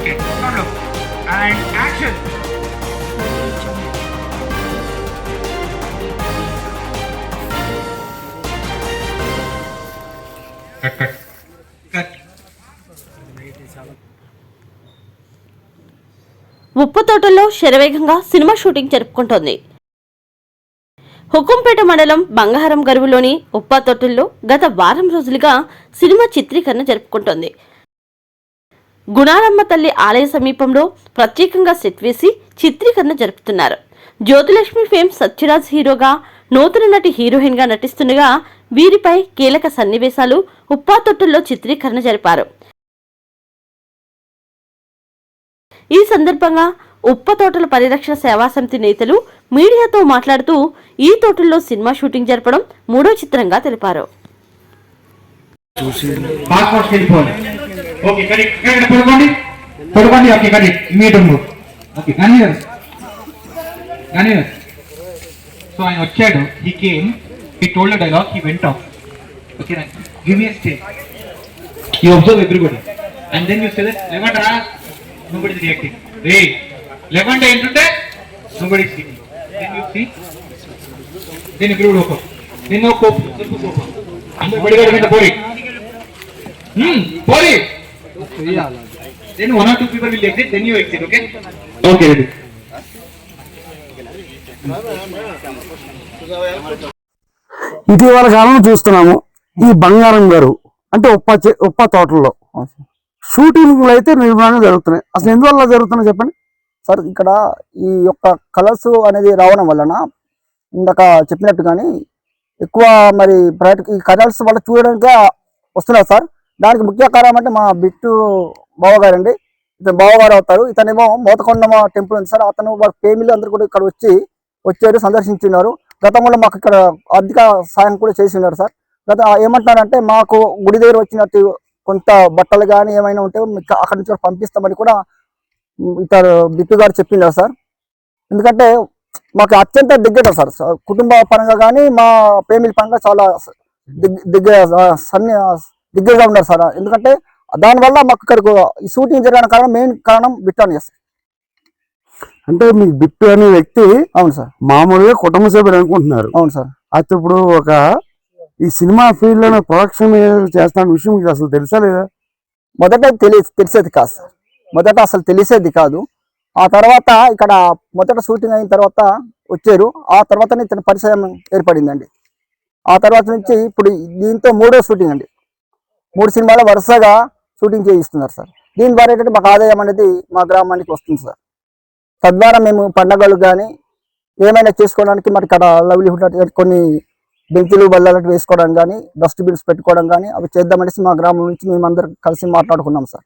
Okay. And action! ఉప్పు తోటలో శరవేగంగా సినిమా షూటింగ్ జరుపుకుంటోంది హుకుంపేట మండలం బంగారం గరువులోని ఉప్పా తోటల్లో గత వారం రోజులుగా సినిమా చిత్రీకరణ జరుపుకుంటోంది గుణారమ్మ తల్లి ఆలయ సమీపంలో ప్రత్యేకంగా సెట్ వేసి చిత్రీకరణ జరుపుతున్నారు. జ్యోతిలక్ష్మి ఫేమ్ సత్యరాజ్ హీరోగా నూతన నటి హీరోయిన్గా నటిస్తుండగా వీరిపై కీలక సన్నివేశాలు ఉప్పాతొట్టుల్లో చిత్రీకరణ జరిపారు. ఈ సందర్భంగా ఉప్ప తోటల పరిరక్షణ సేవా సమితి నేతలు మీడియాతో మాట్లాడుతూ ఈ తోటల్లో సినిమా షూటింగ్ జరపడం మూడో చిత్రంగా తెలిపారు. పాస్పోర్ట్ ఓకే కడి ఇక్కడ పడుకోండి. పడుకోండి ఓకే కడి. మీటర్ ఓకే కానీ కానీ సో ఆయన వచ్చాడు. He came he told dialogue he went ఓకేనా give me stay you observe everybody and then you say that eleven రా నోబడి రియాక్టింగ్ రే లెవెన్ ఏంటంటే nobody speaking then you see then everybody ఒక నిన్న కోపం అందరు బడిగాడి పోయి పోయి then one or two people will exit then you exit okay? Okay ready. ఇటీవల కాలంలో చూస్తున్నాము ఈ బంగారం గారు అంటే ఉప్ప చె- ఉప్ప తోటల్లో. షూటింగ్లు అయితే నిర్మాణం జరుగుతున్నాయి. అసలు ఎందువల్ల జరుగుతున్నాయి చెప్పండి? సార్ ఇక్కడ ఈ యొక్క కలర్స్ అనేది రావడం వలన ఇందాక చెప్పినట్టు కానీ ఎక్కువ మరి ప్రయట్ ఈ కలర్స్ వల్ల చూడడానికి వస్తున్నారు సార్. దానికి ముఖ్య కారణం అంటే మా బిట్టు బావగారు అండి ఇతను బావగారు అవుతారు. ఇతనేమో మోతకొండమ టెంపుల్ ఉంది సార్. అతను వారి ఫ్యామిలీ అందరు కూడా ఇక్కడ వచ్చి వచ్చారు సందర్శించున్నారు. గతంలో మాకు ఇక్కడ ఆర్థిక సాయం కూడా చేసి ఉన్నారు సార్. గత ఏమంటున్నారంటే మాకు గుడి దగ్గర వచ్చినట్టు కొంత బట్టలు కానీ ఏమైనా ఉంటే మీకు అక్కడి నుంచి కూడా పంపిస్తామని కూడా ఇతరు బిట్టు గారు చెప్పిండారు సార్. ఎందుకంటే మాకు అత్యంత దిగ్గట సార్. కుటుంబ పరంగా కానీ మా ఫ్యామిలీ పరంగా చాలా స- దిగ్గ సన్ని దిగ్గరగా ఉన్నారు సార్. ఎందుకంటే దానివల్ల మాకు ఇక్కడికి ఈ షూటింగ్ జరగడానికి కారణం మెయిన్ కారణం బిట్టాను సార్ అంటే మీ బిట్టు అనే వ్యక్తి అవును సార్. మామూలుగా కుటుంబ సభ్యులు అనుకుంటున్నారు. అవును సార్. అయితే ఇప్పుడు ఒక ఈ సినిమా ఫీల్డ్లో ప్రొడక్షన్ చేస్తున్న విషయం మీకు అసలు తెలుసా లేదా? మొదట తెలి తెలిసేది కాదు సార్. మొదట అసలు తెలిసేది కాదు. ఆ తర్వాత ఇక్కడ మొదట షూటింగ్ అయిన తర్వాత వచ్చారు. ఆ తర్వాతనే ఇతని పరిచయం ఏర్పడిందండి. ఆ తర్వాత నుంచి ఇప్పుడు దీంతో మూడో షూటింగ్ అండి. మూడు సినిమాలు వరుసగా షూటింగ్ చేయిస్తున్నారు సార్. దీని ద్వారా ఏంటంటే మాకు ఆదాయం అనేది మా గ్రామానికి వస్తుంది సార్. తద్వారా మేము పండగలు కానీ ఏమైనా చేసుకోవడానికి మరి ఇక్కడ లవ్లీహుడ్ కొన్ని బెంచులు బల్లలు వేసుకోవడం కానీ డస్ట్బిన్స్ పెట్టుకోవడం కానీ అవి చేద్దామనేసి మా గ్రామం నుంచి మేమందరం కలిసి మాట్లాడుకున్నాం సార్.